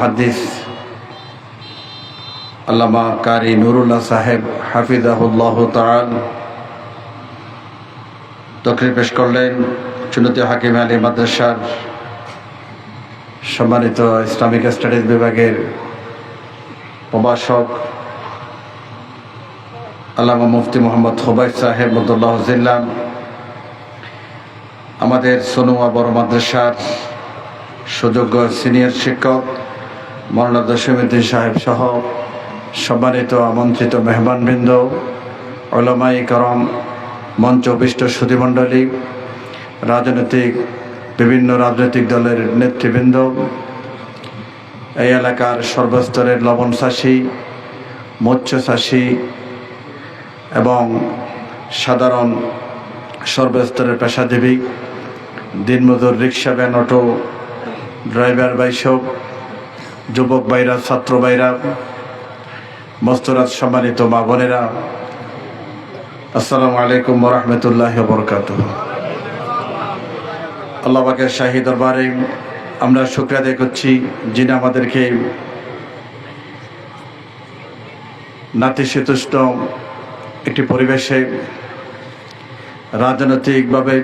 মহাদ্দিস আল্লামা কারি নুরুল্লাহ সাহেব হাফিজাহুল্লাহ তাল তকরির পেশ করলেন চুনতি হাকিম আলী মাদ্রাসার সম্মানিত ইসলামিক স্টাডিজ বিভাগের প্রভাষক আল্লামা মুফতি মোহাম্মদ হোবাইব সাহেব মদুল্লাহ জিল্লাম, আমাদের সোনুয়া বড় মাদ্রাসার সুযোগ্য সিনিয়র শিক্ষক মৌলানা দশমুদ্দিন সাহেব সহ সম্মানিত আমন্ত্রিত মেহমানবৃন্দ ওলামাই করম, মঞ্চ বিষ্ট সুধীমণ্ডলী, রাজনৈতিক, বিভিন্ন রাজনৈতিক দলের নেতৃবৃন্দ, এই এলাকার সর্বস্তরের লবণ চাষী মৎস্য চাষী এবং সাধারণ সর্বস্তরের পেশাজীবী, দিনমজুর রিক্সা ভ্যান, অটো ড্রাইভার বাইসব যুবক ভাইরা, ছাত্র ভাইরা, মস্তরাজ সম্মানিত মা বোনেরা, আসসালামু আলাইকুম রহমতুল্লাহ বরকাত আল্লাহকে শাহী দরবারে আমরা শুক্রিয়া আদায় করছি যিনি আমাদেরকে নাতিশীতুষ্ট একটি পরিবেশে রাজনৈতিকভাবে,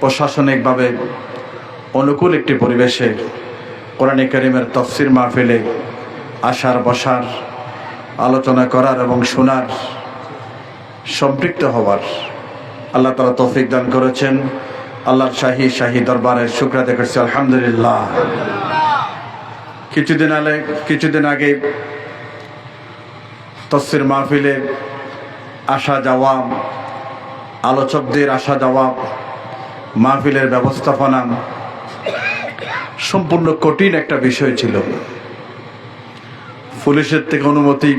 প্রশাসনিকভাবে অনুকূল একটি পরিবেশে কোরআনে করিমের তফসির মাহফিলে আসার, বসার, আলোচনা করার এবং শোনার সম্পৃক্ত হওয়ার আল্লাহ তালা তৌফিক দান করেছেন। আল্লাহর শাহী শাহী দরবারের শুক্রাতে করছি, আলহামদুলিল্লাহ। কিছুদিন আগে কিছুদিন আগে তফসির মাহফিলে আসা যাওয়া, আলোচকদের আসা যাওয়া, মাহফিলের ব্যবস্থাপনা সম্পূর্ণ কঠিন একটা বিষয় ছিল। পুলিশের থেকে অনুমতি,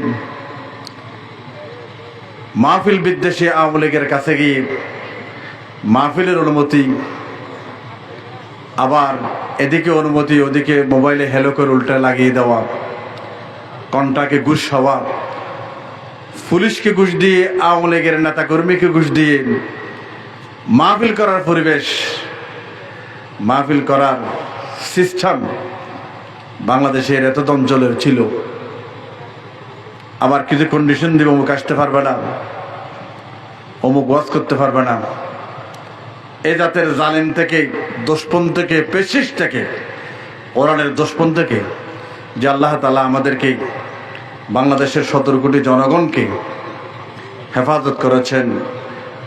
মাহফিল বিদ্বেষী আওয়ামী লীগের কাছে গিয়ে মাহফিলের অনুমতি, আবার এদিকে অনুমতি, ওদিকে মোবাইলে হেলো করে উল্টা লাগিয়ে দেওয়া কন্টাকে ঘুষ হওয়া পুলিশকে ঘুষ দিয়ে, আওয়ামী লীগের নেতা কর্মীকে ঘুষ দিয়ে মাহফিল করার পরিবেশ, মাহফিল করার সিস্টেম বাংলাদেশের এত অঞ্চলের ছিল। আবার কিছু কন্ডিশন দিব অমুক আসতে পারবে না, অমুক ওয়াজ করতে পারবে না। এ জাতের জালিম থেকে দোষপন থেকে, পেশিস থেকে ওরানের দোষপন থেকে, যে আল্লাহ তালা আমাদেরকে বাংলাদেশের সতেরো কোটি জনগণকে হেফাজত করেছেন,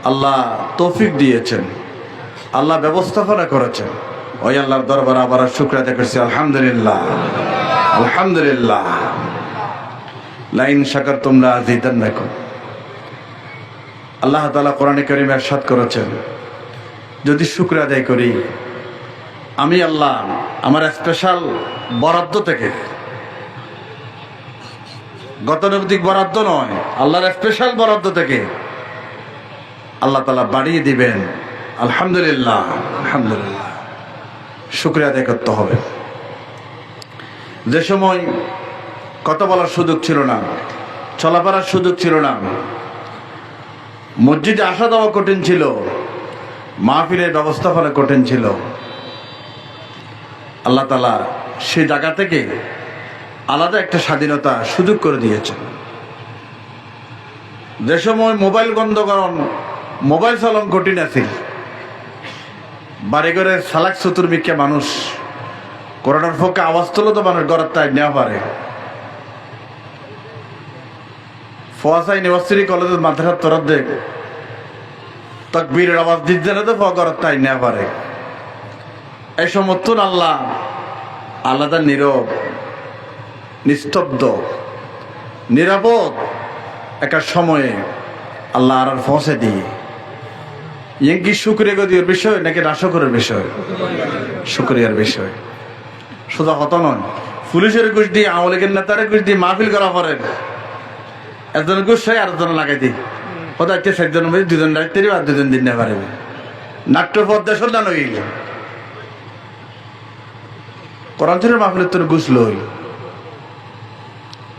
আল্লাহ তৌফিক দিয়েছেন, আল্লাহ ব্যবস্থাপনা করেছেন। ওই আল্লাহর দরবার আবার শুক্রাতে করছি। আলহামদুলিল্লাহ। আলহামদুলিল্লাহ। লাইন শাকার তোমরা জিদান দেখো আল্লাহ তালা কোরআন করিম এরশাদ করেছেন। যদি শুক্র আদায় করি, আমি আল্লাহ আমার স্পেশাল বরাদ্দ থেকে গতানুগতিক বরাদ্দ নয়, আল্লাহর স্পেশাল বরাদ্দ থেকে আল্লাহ তালা বাড়িয়ে দিবেন। আলহামদুলিল্লাহ। আলহামদুলিল্লাহ। শুক্রিয়া আদায় করতে হবে। যে সময় কথা বলার সুযোগ ছিল না, চলাফেরার সুযোগ ছিল না, মসজিদে আসা দেওয়া কঠিন ছিল, মাহফিলের ব্যবস্থাপনা কঠিন ছিল, আল্লাহ তালা সে জায়গা থেকে আলাদা একটা স্বাধীনতা সুযোগ করে দিয়েছেন। যে সময় মোবাইল বন্ধকরণ মোবাইল চালন কঠিন আছে বাড়ি ঘরে সালাক চতুর্মিক্ষা মানুষ করোনার পক্ষে আওয়াজ তুলো তো মানুষ ঘরের তাই নেওয়া পারে। ফোয়াসা ইউনিভার্সিটি কলেজের মাদ্রাসার তরফ দেখ তকবীরের আওয়াজ দিচ্ছে না তো ঘরের তাই নেওয়া পারে। এই সমর্থন আল্লাহ আলাদা নীরব, নিস্তব্ধ, নিরাপদ একটা সময়ে আল্লাহ আর পৌঁছে দিয়ে ইয়ে কি শুক্রিয়া গদির বিষয় নাকি নাশকরের বিষয়? শুক্রিয়ার বিষয়। শুধু হত নয়। পুলিশের দিয়ে আওয়ামী লীগের নেতারে দিয়ে মাহফিল করা পড়েন একজন ঘুষ হয় আর একজন লাগাই দিই। দুজন রাখতে আর দুজন দিন নাট্য পদ্মা মাহফিলের তোর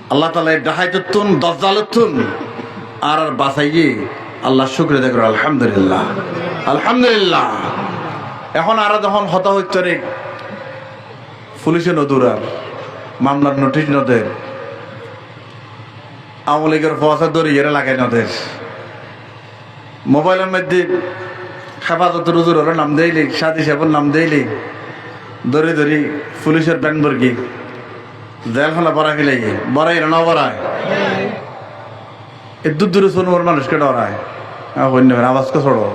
আল্লাহ তালা ডাহাইতুন দজ্জালতুন আর আর আল্লাহ শুক্র দেখো আলহামদুলিল্লাহ। আলহামদুলিল্লাহ। এখন আর যখন হতা হচ্ছে পুলিশে নদুরার মামলার নোটিশ নদের আওয়ামী লীগের পয়সা দড়ি এরা লাগাই নদের মোবাইলের মধ্যে হেফাজত রুজুর ওরা নাম দেইলি সাদি সাহেবের নাম দেইলি। দড়ি দড়ি পুলিশের ব্যান্ড জেলখানা বড়াই ফেলাই বড়াই না বড়ায় এ দূর শুনবার মানুষকে ডরায়। অন্য আওয়াজকে ছড়ো।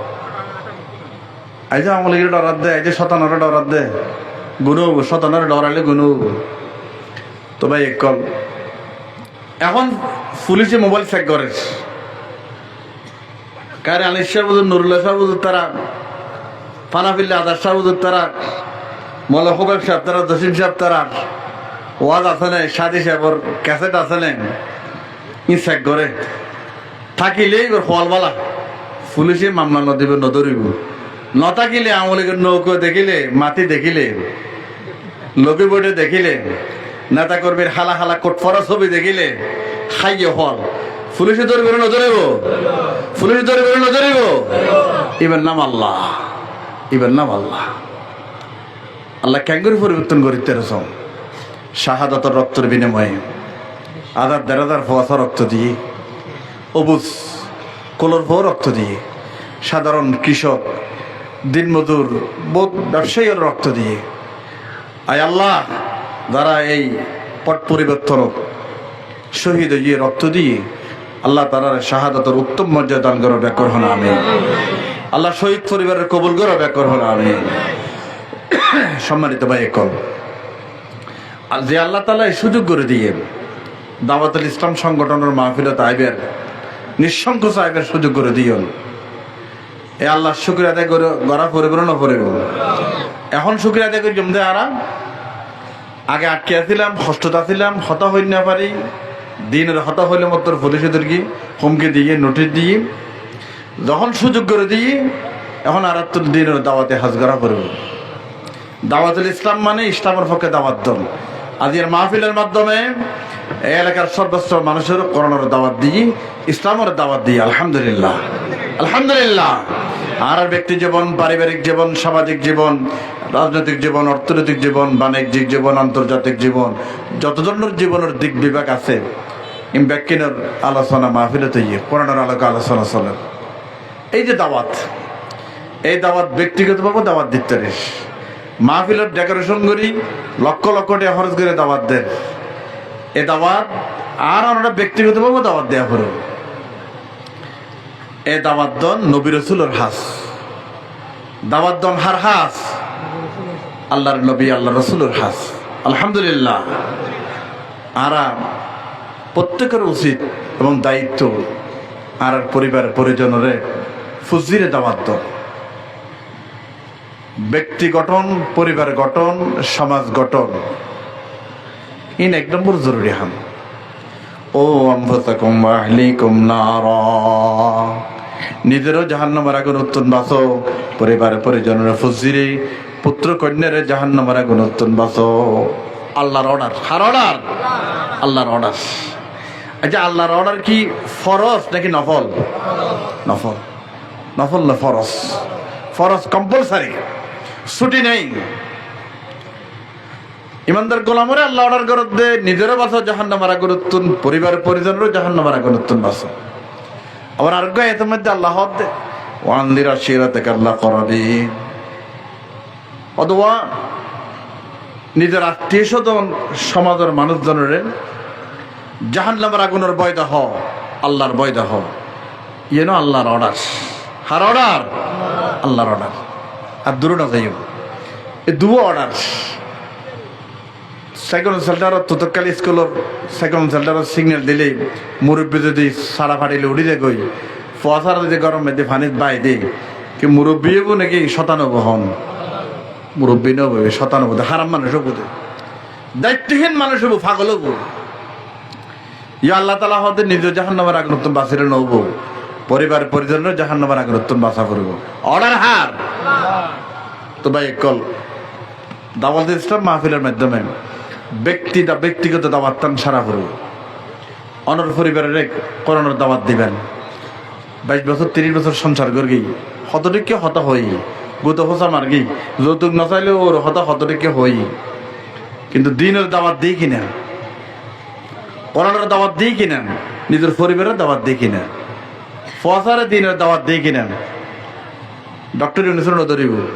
এই যে আমলি ডরার দে, এই যে শতানরে ডরার দে। গুনু শতানরে ডরাইলে গুনু তো ভাই, এক কল। এখন পুলিশে মোবাইল চেক করে। কারে আনিস শাহ বুঝুর নুরুল্লাহ শাহ বুঝুর তারা ফানাফিল্লা আদার শাহ বুঝুর তারা মলা হোবেব সাহেব, তারা জসিম সাহেব, তারা ওয়াজ আছে না সাদি সাহেবর ক্যাসেট আছে না ই চেক করে। থাকিলেই ওর ফলবালা পুলিশে মামলা নদিব নদরিব নথাকিলে আমলিগের নৌকো দেখিলে, মাটি দেখিলে লবি বোর্ডে দেখিলে নেতা কর্মীর হালা হালা কোট ফরা ছবি দেখিলে, খাইয়ে ফল পুলিশে ধরবে নজরিব পুলিশে ধরবে নজরিব এবার নাম আল্লাহ। এবার নাম আল্লাহ। আল্লাহ ক্যাঙ্গুরি পরিবর্তন করিতে রসম শাহাদাতর রক্তের বিনিময়ে। আদার দেড়াদার ফোয়াশা রক্ত দিয়ে। অবুজ, কলর রক্ত দিয়ে। সাধারণ কৃষক, দিনমজুর বোধ ব্যবসায়ীর রক্ত দিয়ে। আয় আল্লাহ, যারা এই পট পরিবর্তন শহীদ হয়ে রক্ত দিয়ে, আল্লাহ তারা শাহাদতের উত্তম মর্যাদা দান করো ব্যাকর হন আমি আল্লাহ শহীদ পরিবারের কবুল করো ব্যাকর হন আমি সম্মানিত ভাই একল আর যে আল্লাহ তালা এই সুযোগ করে দিয়ে দাওয়াতুল ইসলাম সংগঠনের মাহফিলত আইবের নিঃসংকোচ আইবের সুযোগ করে দিও এ আল্লাহ শুক্রিয়া আদায় করে, গড়া পরিপূর্ণ করিব এখন শুক্রিয়া আদায় করি জমদে আরাম আগে আটকে ছিলাম হস্ততা ছিলাম হত হই না পারি। দিনের হত হইলে মতো পুলিশদের কি? হুমকি দিয়ে, নোটিশ দিয়ে। যখন সুযোগ করে দিই, এখন আর দিনের দাওয়াতে হাজ করা পড়ব। দাওয়াতুল ইসলাম মানে ইসলামের পক্ষে দাওয়াত দল। আজকের মাহফিলের মাধ্যমে এই এলাকার সর্বস্ব মানুষের করোনার দাওয়াত দিই ইসলামের দাওয়াত দিই আলহামদুলিল্লাহ। আলহামদুলিল্লাহ। আর ব্যক্তি জীবন, পারিবারিক জীবন, সামাজিক জীবন, রাজনৈতিক জীবন, অর্থনৈতিক জীবন, বাণিজ্যিক জীবন, আন্তর্জাতিক জীবন যত ধরনের জীবনের দিক বিভাগ আছে ইম্ব্যাকিনের আলোচনা মাহফিলতে গিয়ে করোনার আলোকে আলোচনা চলে। এই যে দাওয়াত, এই দাওয়াত ব্যক্তিগতভাবে দাওয়াত দিতে রে মাহফিলের ডেকোরেশন করি, লক্ষ লক্ষ টাকা খরচ করে দাওয়াত দেন। এ দাওয়াত আর আমরা ব্যক্তিগতভাবে দাওয়াত দেওয়া করো এ দাওয়াত দন নবী রসুলের হাস। দাওয়াত দন হার হাস। আল্লাহর নবী আল্লাহ রসুলের হাস। আলহামদুলিল্লাহ। আরা প্রত্যেকের উচিত এবং দায়িত্ব আর পরিবার পরিজনরে ফুজিরে দাওয়াত দন ব্যক্তি গঠন, পরিবার গঠন, সমাজ গঠন। ইন এক নম্বর জরুরি হাম ও আম্ফতাকুম আহলিকুম নারা। নিজেরও জাহান্নামের আগুন উত্তন বাসো পরিবার পরিজনের ফুজিরে, পুত্র কন্যারে জাহান্নামের আগুন উত্তন বাসো আল্লাহর অর্ডার হার অর্ডার আল্লাহর অর্ডার আচ্ছা আল্লাহর অর্ডার কি ফরজ নাকি নফল? নফল। নফল না ফরজ? ফরজ কম্পালসারি ছুটি নেই। ইমানদার গোলামরে আল্লাহ অর্ডার করত দে নিজেরও বাসো জাহান মারা গুরুত্বন পরিবার পরিজনেরও জাহান নামারা গুরুত্বন বাসো আবার আর আরোগ্য এতের মধ্যে আল্লাহ দে ওয়ান্দির আশিরাতে আল্লাহ করাবি। অথবা নিজের আত্মীয় স্বজন, সমাজের মানুষজনের জাহান নামার আগুনের বয়দ হ, আল্লাহর বয়দ হ। ইয়ে আল্লাহর অর্ডার। হার অর্ডার? আল্লাহর অর্ডার। আর দূরে না যাইও। এ দুও অর্ডার সেকেন্ড সেল্টার তোতকালি স্কুলের সেকেন্ড সেল্টারের সিগন্যাল দিলে মুরব্বী যদি সারা ফাটিলে উড়ি দে গই ফসার যদি গরম মেদে ফানিত বাই দে কি মুরব্বী হব নাকি শতানব্বই হন মুরব্বী নব শতানব্বই হারাম মানুষ হব দায়িত্বহীন মানুষ হব ফাগল হব। ইয়া আল্লাহ তালা হতে নিজ জাহান্নামের আগ্রহ বাসিরে নব। পরিবার পরিজনের জাহান্নামের আগ্রহ বাসা করব। অর্ডার হার। তো ভাই কল। দাওয়াত ইসলাম মাহফিলের মাধ্যমে। ব্যক্তি দা ব্যক্তিগত দাওয়াত তান সারা করব অনর পরিবারের এক করোনার দাওয়াত দিবেন। বাইশ বছর, তিরিশ বছর সংসার করগি হতটিকে হত হই। গুত হোসা মার্গি যৌতুক নচাইলেও ওর হত হতটিকে হই। কিন্তু দিনের দাওয়াত দিই কিনা? কোরআনের দাওয়াত দিই কিনা? নিজের পরিবারের দাওয়াত দিই কিনা? ফসারে দিনের দাওয়াত দিই কিনা? ডক্টর ইউনিসের নদরিব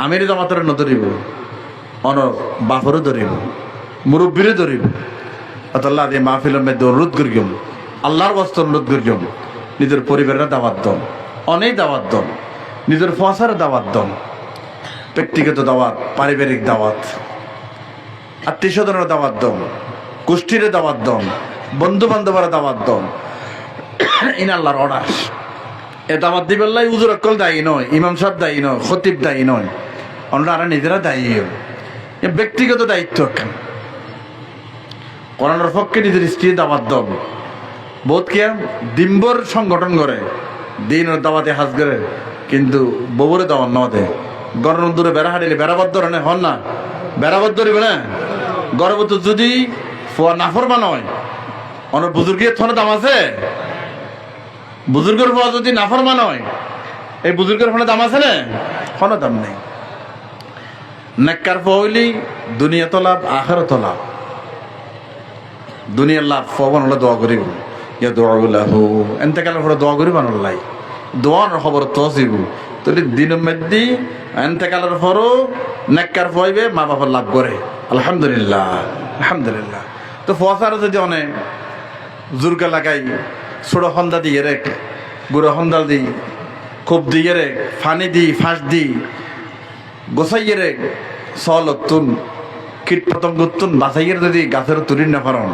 আমির জামাতের নদরিব অন বাফরও ধরিব। মুরব্বীরও ধরিব। অতল্লাহ দিয়ে মাহফিলের মধ্যে অনুরোধ করিম আল্লাহর বস্তু অনুরোধ করিম নিজের পরিবারের দাওয়াত দম। অনেক দাওয়াত দম। নিজের ফসারে দাওয়াত দম। ব্যক্তিগত দাওয়াত, পারিবারিক দাওয়াত আত্মীয় স্বজনের দাওয়াত দম। গোষ্ঠীর দাওয়াত দম। বন্ধু বান্ধবের দাওয়াত দম। ইন আল্লাহর অর্ডার এ দাওয়াত দিবেল্লাই উজুর অকল দায়ী নয়, ইমাম সাহেব দায়ী নয়, খতিব দায়ী নয়। অন্যরা নিজেরা দায়ী ব্যক্তিগত দায়িত্ব একখান কোরআনের পক্ষে নিজের স্ত্রী দাওয়াত দম বহুত কে ডিম্বর সংগঠন করে দিনের দাওয়াতে হাজ করে, কিন্তু ববুরে দাওয়াত ন দে গরম দূরে বেড়া হারিলে বেড়াবার ধরে হন না? বেড়াবার ধরিবে না? গর্ভত যদি ফোয়া নাফরমা নয় অন বুজুর্গের থনে দাম আছে? বুজুর্গের ফোয়া যদি নাফরমা নয় এই বুজুর্গের ফোনে দাম আছে না? কোনো দাম নেই। নেককার ফোয়া হইলি দুনিয়া তো লাভ আখারও তো লাভ। দুনিয়ার লাভ ফবন হলে দোয়া করিব। ইয়া দোয়া গুলাহু এনতেকালের পরে দোয়া করিব আনলাই দোয়ার খবর তো আসিব তুই দিন মেদি এনতেকালের পরও নেককার ফইবে মা বাবার লাভ করে। আলহামদুলিল্লাহ আলহামদুলিল্লাহ। তো ফসার যদি অনেক জুরকা লাগাই ছোট হন্দা দিয়ে রেখ, গুঁড়ো হন্দাল দি খুব দিয়ে রে ফানি দি ফাঁস দি গোসাইয়ে রে সল তুন কীট পতঙ্গ তুন বাছাইয়ের যদি গাছের তুলি না পারন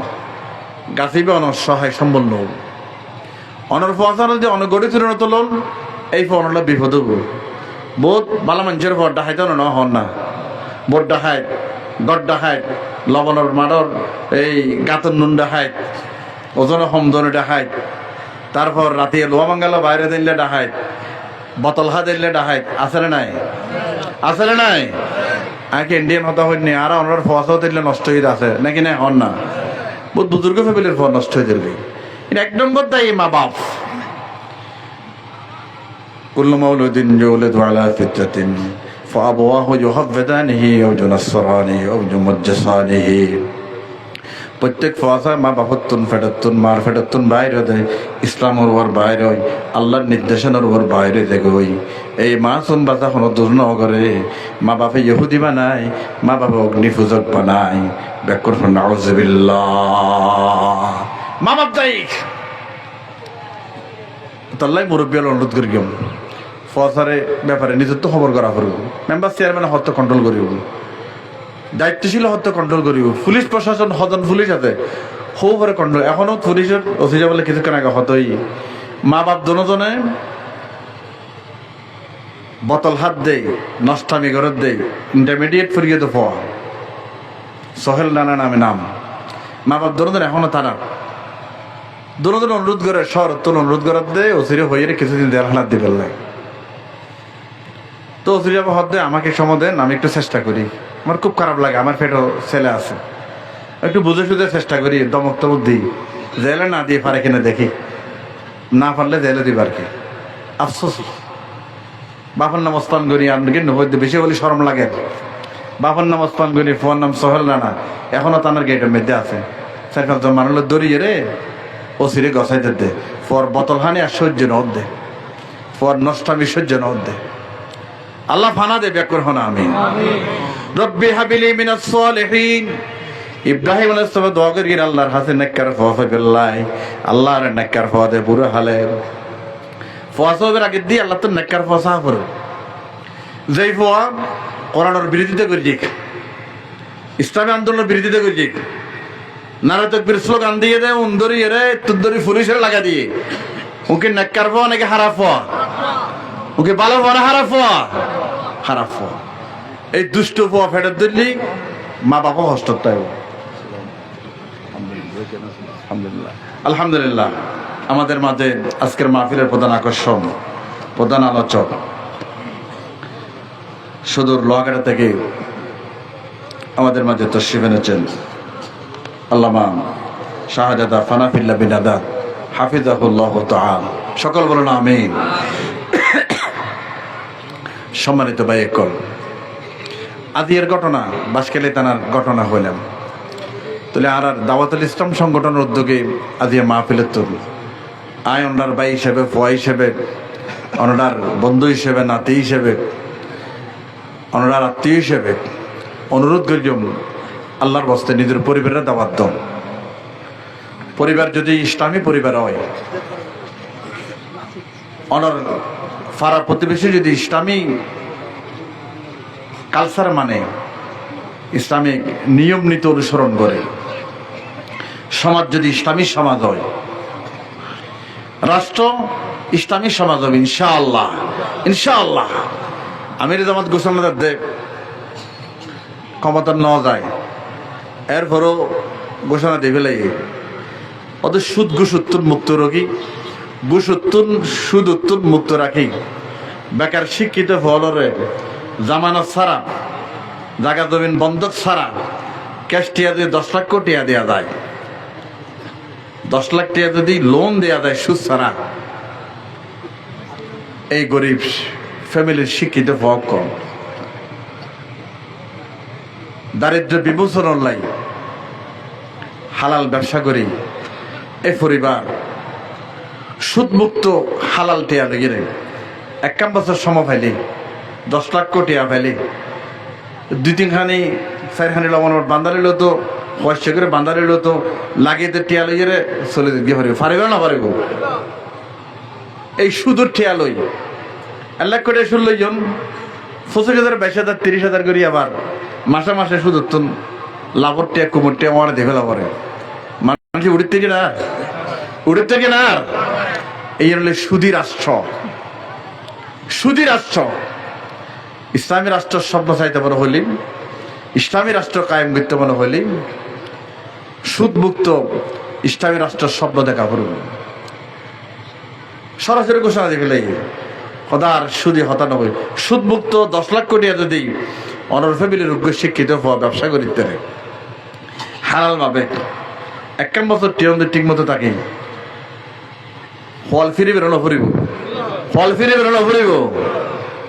গাছিবে অনসহায় সম্বন্ন অনর ফসার যদি অনগড়ি তুলে তুলন এই ফোনটা বিপদ বহুত ভালো মানুষের পর ডাহাইতে ন হন না। বোট ডাহাই গড ডাহাই লবণর মাডর এই গাতর নুন ডাহাই ওজন সমজনে ডাহাই তারপর রাতে লোয়া বাঙ্গালো বাইরে দিলে ডাহাই বতল হা দিলে ডাহাই আছে না নাই? আছে না নাই আগে ইন্ডিয়ান হতা হইনি আর অনার ফসাও দিলে নষ্ট হয়ে আছে নাকি না হন না বহুত বুজুর্গ ফ্যামিলির ফল নষ্ট হয়ে দিলে এটা এক নম্বর দায়ী মা বাপ كل مولود يولد على فطرة فأبواه يحفظانه أو ينصرانه أو يمجسانه প্রত্যেক ফসা মা বাপত্তুন ফেটাত্তুন মার ফেটাত্তুন বাইরে দেয়, ইসলামের ওর বাইরে হয়, আল্লাহর নির্দেশনের ওর বাইরে দেখে ওই। এই মা চুন বাতা কোনো দূর ন করে, মা বাপে ইহুদি বানায়, মা বাপে অগ্নি পূজক বানায় ব্যাকুর নাউজবিল্লাহ। মা বাপ দায়ী তাল্লাই মুরব্বী অনুরোধ করি কেমন? ফসারে ব্যাপারে নিজের তো খবর করা করব। মেম্বার চেয়ারম্যান হত্যা কন্ট্রোল করিব দায়িত্বশীল হত্যা কন্ট্রোল করিব পুলিশ প্রশাসন হজন পুলিশ আছে। হৌ করে কন্ট্রোল এখনও পুলিশের অফিসে বলে কিছুক্ষণ আগে হতই। মা বাপ দুজনে বতল হাত দেই, নষ্টামি ঘরত দেই ইন্টারমিডিয়েট ফুরিয়ে তো পাওয়া সোহেল নানা নামে নাম। মা বাপ দুজন এখনও তারা দুজন অনুরোধ করে সর তোর অনুরোধ করার দে ওসিরে হয়ে কিছুদিন দেড় হাত দিবেন তো ওসিরে হদ দে, আমাকে সময় দেন আমি একটু চেষ্টা করি আমার খুব খারাপ লাগে, আমার পেটও ছেলে আছে। একটু বুঝে সুঝে চেষ্টা করি, দমক তমক দিই। জেলে না দিয়ে পারে কিনা দেখি। না পারলে জেলে দিব আর কি। আফসোস। বাপর নাম ওসমান গনি আপনি কিন্তু বেশি বলি শরম লাগে। বাপর নাম ওসমান গনি ফোন নাম সোহেল রানা। এখনও তানার গেটের মধ্যে আছে। চার পাঁচজন মানুষ দড়িয়ে রে ও সিরে গসাইতে দে। ফর বোতল হানি আর সহ্য নদ দে। ফর নষ্টামি সহ্য নদ দে। আল্লাহ ফানা দে ব্যাকুর হনা আমি রব্বি হাবিলি মিনাস সালিহিন। ইব্রাহিম আলাইহিস সালাম দোয়া করি আল্লাহর হাতে নেককার ফওয়া বিল্লাহ, আল্লাহর নেককার ফওয়া দে পুরো হালে ফওয়া সবের আগে দিয়ে আল্লাহ তো নেককার ফওয়া সাহা করে যেই ফওয়া কোরআনের বিরোধিতা করি দিক, ইসলামী আন্দোলনের বিরোধিতা করি দিক নারা তকবির স্লোগান দিয়ে দেয়, উন্দরি এরে, তুন্দরি পুলিশের লাগা দিয়ে। ওকে নেককার ফওয়া নাকি হারাপ ফওয়া ওকে ভালো ফওয়া না হারাপ ফওয়া হারাপ ফওয়া এই দুষ্ট ফোয়া ফেরত দিলি মা বাবা হস্তত্যাগ আলহামদুলিল্লাহ। আমাদের মাঝে আজকের মাহফিলের প্রধান আকর্ষণ, প্রধান আলোচক, সুদূর লোহাগাড়া থেকে আমাদের মাঝে তশ্রিফ এনেছেন আল্লামা শাহজাদা ফানাফিল্লা বিন আদাদ হাফিজাহুল্লাহ তাআল। সকল বলুন আমিন। সম্মানিত ভাই একল আদিয়ের ঘটনা, বাসকেলে তানার ঘটনা হইলাম। তাহলে আর আর দাওয়াতুল ইসলাম সংগঠনের উদ্যোগে আদিয়া মাহফিলের তো আয় ওনার ভাই হিসেবে, ফোয়া হিসেবে, ওনার বন্ধু হিসেবে, নাতি হিসেবে, ওনার আত্মীয় হিসেবে অনুরোধ করিম আল্লাহর বস্তে নিজের পরিবারের দাওয়াত দম পরিবার যদি ইসলামী পরিবার হয় অনর ফারা প্রতিবেশী যদি ইসলামী কালচার মানে ইসলামিক নিয়ম নীতি অনুসরণ করে। সমাজ যদি ইসলামী সমাজ হয়, রাষ্ট্র ইসলামী সমাজ হবে, ইনশাআল্লাহ ইনশাআল্লাহ। আমির জামাত গোসলদার দেব ক্ষমতা নেওয়া যায়। এরপরও ঘোষণা দিয়ে ফেলে ওদের সুদ ঘুষ মুক্ত রোগী ঘুষ সুদ উত্তর মুক্ত রাখি। বেকার শিক্ষিত ফলরে জামানত ছাড়া জাগা জমিন বন্ধক ছাড়া ক্যাশ টিয়া দিয়ে দশ লাখ টিয়া দেওয়া যায়। দশ লাখ টিয়া যদি লোন দেওয়া যায় সুদ ছাড়া, এই গরিব ফ্যামিলির শিক্ষিত হওয়া কম। দারিদ্র বিমোচন লাই হালাল ব্যবসা করি, এ পরিবার সুদমুক্ত হালাল টিয়া লেগে একাম বছর সম ফেলি দশ লাখ কোটি টিয়া ফেলি। দুই তিনখানি, চারখানি লবণ বান্দারিল তো পয়সা করে বান্দারিল তো, লাগিয়ে টিয়া রে চলে গিয়ে পারিব পারিব না পারিব এই সুদূর টিয়া লই। এক লাখ কোটি সুদ লইজন। পঁচিশ হাজার, বাইশ হাজার, তিরিশ হাজার করি আবার মাসে মাসে সুদ উত্তন লাভর টিয়া, কুমোর টিয়া আমার দেখে লাভরে মানুষ উড়ির থেকে না? উড়ির থেকে না এই হলে সুদী রাষ্ট্র। সুদী রাষ্ট্র। ইসলামী রাষ্ট্র স্বপ্ন চাইতে বড় হইলি, ইসলামী রাষ্ট্র কায়েম করতে মনে হইলি, সুদমুক্ত ইসলামী রাষ্ট্রের স্বপ্ন দেখা করব সরাসরি ঘোষণা দিয়ে ফেলে কদার সুদী হতানব্বই সুদমুক্ত দশ লাখ কোটি যদি অনর ফ্যামিলির উগ্র শিক্ষিত হওয়া ব্যবসা করিতে হালাল ভাবে। একান বছর টিয়ন ঠিক মতো থাকি। ফল ফিরে বেরোনো ফুরিব। ফল ফিরে বেরোনো ফুরিব।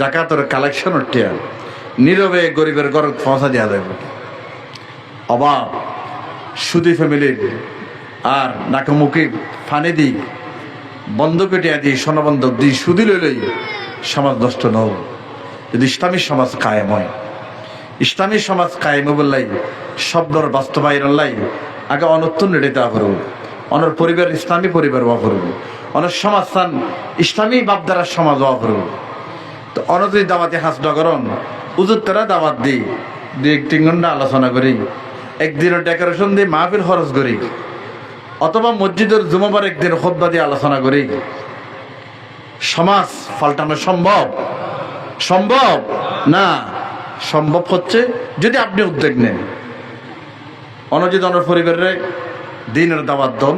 জাকাতের কালেকশনের টিয়া। নীরবে গরিবের ঘর পৌঁছা দেওয়া যাবে অভাব সুদী ফ্যামিলির আর নাকামুখি ফানে দিই বন্ধ কেটিয়া দিই সোনাবন্ধক দিই সুদি লইলই সমাজ নষ্ট নও যদি ইসলামী সমাজ কায়েম হয়, ইসলামী সমাজ কায়েম বললাই শব্দর বাস্তবায়ন লাই আগে অনত্তন রেডে দেওয়া করব। অনর পরিবার ইসলামী পরিবার হওয়া করব। অনর সমাজ স্থান ইসলামী বাপদারা সমাজ হওয়া করব। তো অনতি দাওয়াতে হাস নগরণ উজুর তারা দাওয়াত দিই দুই এক তিন ঘণ্টা আলোচনা করি। একদিনের ডেকোরেশন দিয়ে মাহফিল খরচ করি। অথবা মসজিদের জুমাবার একদিন খোদ্া দিয়ে আলোচনা করি। সমাজ পাল্টানো সম্ভব? সম্ভব? না। সম্ভব হচ্ছে যদি আপনি উদ্যোগ নেন। অনজিত অনর পরিবারের দিনের দাওয়াত দন।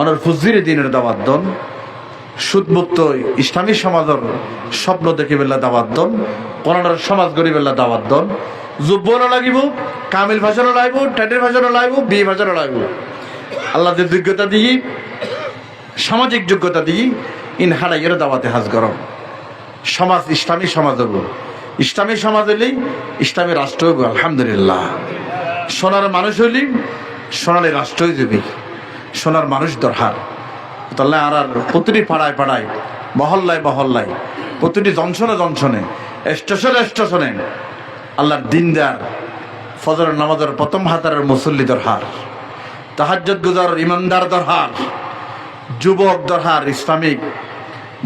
অনর ফুজিরে দিনের দাওয়াত দন। সুদমুক্ত ইসলামী সমাজের স্বপ্ন দেখি বেলা দাওয়াত দন, কোরআনের সমাজ গড়ি বেলা দাওয়াত দন। যুব্বরও লাগিব, কামিল ভাষারও লাগব টেটের ভাষারও লাগব, বিয়ে ভাষারও লাগব। আল্লাহ যোগ্যতা দিই, সামাজিক যোগ্যতা দিই, ইন হারাইয়ের দাওয়াতে হাজ গরম সমাজ ইসলামী সমাজ হব। ইসলামী সমাজ হলেই ইসলামী রাষ্ট্র হইব আলহামদুলিল্লাহ। সোনার মানুষ হইলি সোনালি রাষ্ট্রই যাবি সোনার মানুষ দরকার। তাহলে প্রতিটি পাড়ায় পাড়ায়, মহল্লায় মহল্লায়, প্রতিটি জংশনে জংশনে স্টেশনে স্টেশনে আল্লাহর দিনদার ফজর নামাজের প্রথম হাতারের মুসল্লি দরহার তাহাজ্জত গুজার ইমানদার দরহার, যুবক দরহার, ইসলামিক,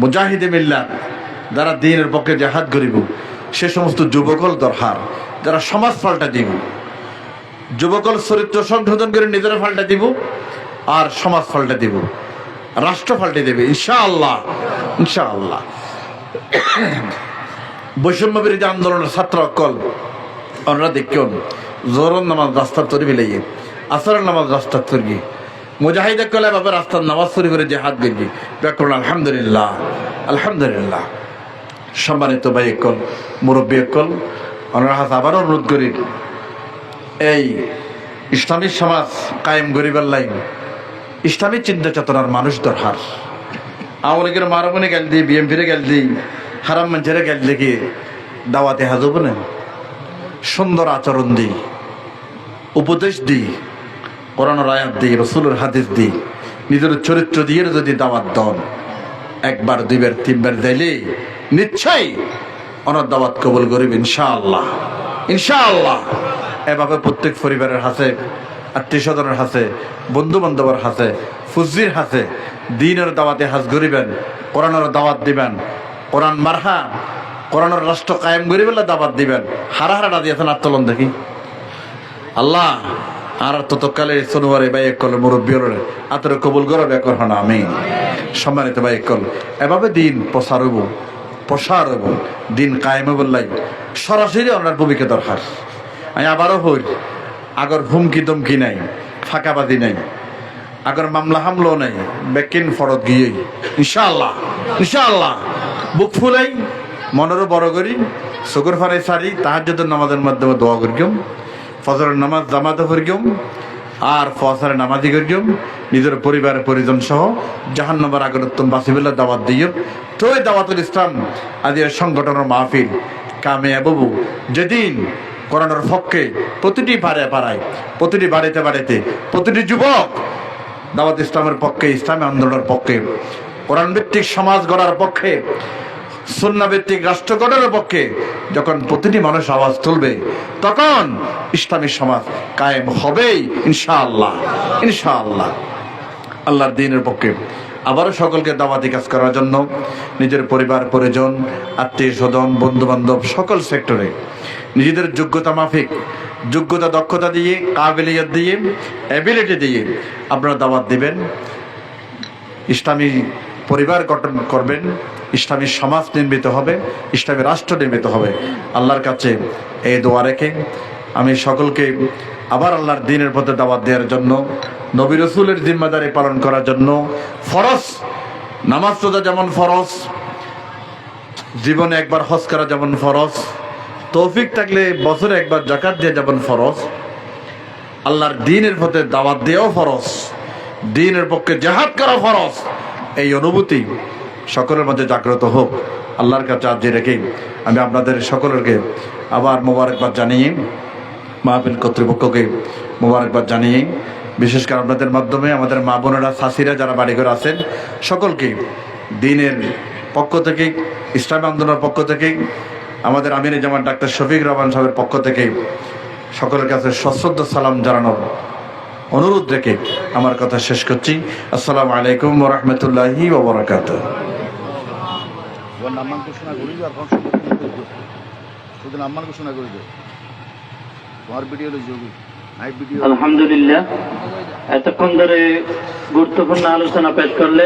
মুজাহিদে মিল্লার যারা দিনের পক্ষে জাহাদ করিব, সে সমস্ত যুবকল দরহার, যারা সমাজ পাল্টা দিব। যুবকল চরিত্র সংশোধন করে নিজেরা পাল্টা দিব, আর সমাজ পাল্টা দিব। রাষ্ট্র পাল্টে দেবে, ইনশাআল্লাহ ইনশাআল্লাহ। বৈষম্য বিরোধী আন্দোলনের ছাত্র অকল আমরা দেখুন জোরন নামাজ রাস্তার তরি মিলাইয়ে আসরের নামাজ রাস্তার তরি মুজাহিদে কলে বাবা রাস্তার নামাজ তরি করে যে হাত গেলি ব্যাকরণ আলহামদুলিল্লাহ আলহামদুলিল্লাহ। সম্মানিত ভাই একল মুরব্বী একল ওনার হাত আবারও অনুরোধ করি, এই ইসলামী সমাজ কায়েম গরিবার লাইন ইসলামী চিন্তা চেতনার মানুষ দরকার আওয়ামী লীগের মারমনে গেল দিই বিএমপিরে গেল দিই হারাম মঞ্চেরে গেল দেখি দাওয়াতে হাজব না? সুন্দর আচরণ দিই উপদেশ দিই কোরআনের আয়াত দিই রসুলের হাদিস দিই নিজের চরিত্র দিয়ে যদি দাওয়াত দন, একবার, দুইবার, তিনবার দিলে নিশ্চয়ই অনার দাওয়াত কবুল করিব ইনশাআল্লাহ। ইনশাআল্লাহ। এভাবে প্রত্যেক পরিবারের হাতে আত্মীয় স্বজনের হাতে বন্ধু বান্ধবের হাতে, ফুজির হাতে দিনের দাওয়াতে হাজ করিবেন, কোরআনের দাওয়াত দিবেন, কোরআন মারহা, কোরআনের রাষ্ট্র কায়েম করিবেন দাওয়াত দিবেন। হারা হারা দিয়েছেন আত্মলন দেখি। আল্লাহ, আর ততকালে সোনোয়ারে বাই একল মুরব্বী আতর কবুল করো বেকর হন আমি সম্মানিত বাই একল এভাবে দিন প্রসার হইব প্রসার হইব দিন কায়েম বললাই সরাসরি ওনার ভূমিকা দরকার। আমি আবারও হই আগর হুমকি দমকি নাই ফাঁকাবাদি নাই, আগর মামলা হামলো নাই, বেকিন ফরত গিয়ে, ইনশাআল্লাহ ইনশাআল্লাহ, বুক ফুলাই, মনেরও বড় করি চকুর ফারে সারি, তাহাজ্জুদের নামাজের মাধ্যমে দোয়া করিম ফজরের নামাজ জামাতে করিম আর ফসরের নামাজি করিম নিজের পরিবারের পরিজন সহ জাহান নম্বর আগরত্তম বাসিবুল্লাহ দাওয়াত দিও তো দাওয়াতুল ইসলাম আদি সংগঠনের মাহফিল কামিয়া বাবু যেদিন করোনার পক্ষে প্রতিটি পাড়ায় পাড়ায় প্রতিটি বাড়িতে বাড়িতে, প্রতিটি যুবক দাওয়াত ইসলামের পক্ষে, ইসলামী আন্দোলনের পক্ষে কোরআন ভিত্তিক সমাজ গড়ার পক্ষে সুন্না ভিত্তিক রাষ্ট্র গঠনের পক্ষে যখন প্রতিটি মানুষ আওয়াজ তুলবে, তখন ইসলামী সমাজ কায়েম হবেই, ইনশাআল্লাহ ইনশাআল্লাহ। আল্লাহর দিনের পক্ষে আবারও সকলকে দাওয়াতি কাজ করার জন্য নিজের পরিবার, পরিজন, আত্মীয় স্বজন বন্ধু বান্ধব সকল সেক্টরে নিজেদের যোগ্যতা মাফিক, যোগ্যতা দক্ষতা দিয়ে, কাবিলিয়ত দিয়ে অ্যাবিলিটি দিয়ে আপনারা দাওয়াত দিবেন। ইসলামী পরিবার গঠন করবেন, ইসলামী সমাজ নির্মিত হবে, ইসলামী রাষ্ট্র নির্মিত হবে। আল্লাহর কাছে এই দোয়া রেখে আমি সকলকে আবার আল্লাহর দিনের পথে দাওয়াত দেওয়ার জন্য, নবী রসুলের জিম্মাদারি পালন করার জন্য ফরজ, নামাজ রোজা যেমন ফরজ, জীবনে একবার হজ করা যেমন ফরজ, তৌফিক থাকলে বছরে একবার জাকাত দেওয়া যেমন ফরজ, আল্লাহর দিনের পথে দাওয়াত দেওয়াও ফরজ, দিনের পক্ষে জাহাদ করা ফরজ। এই অনুভূতি সকলের মধ্যে জাগ্রত হোক, আল্লাহর কাছে আজ রেখে আমি আপনাদের সকলকে আবার মোবারকবাদ জানিয়ে মাহফিল কর্তৃপক্ষকে মোবারকবাদ জানিয়ে, বিশেষ করে আপনাদের মাধ্যমে আমাদের মা বোনেরা শাশিরা যারা বাড়িঘর আছেন, সকলকে দিনের পক্ষ থেকে, ইসলামী আন্দোলনের পক্ষ থেকে, আমাদের আমির জামান ডাক্তার শফিক রহমান সাহেবের পক্ষ থেকে সকলের কাছে সশ্রদ্ধ সালাম জানানোর অনুরোধ রেখে আমার কথা শেষ করছি। আসসালামু আলাইকুম রহমতুল্লাহি ওবরাকাত ঘোষণা করি শুধু ঘোষণা করে আলহামদুলিল্লাহ। এতক্ষণ ধরে গুরুত্বপূর্ণ আলোচনা পেশ করলে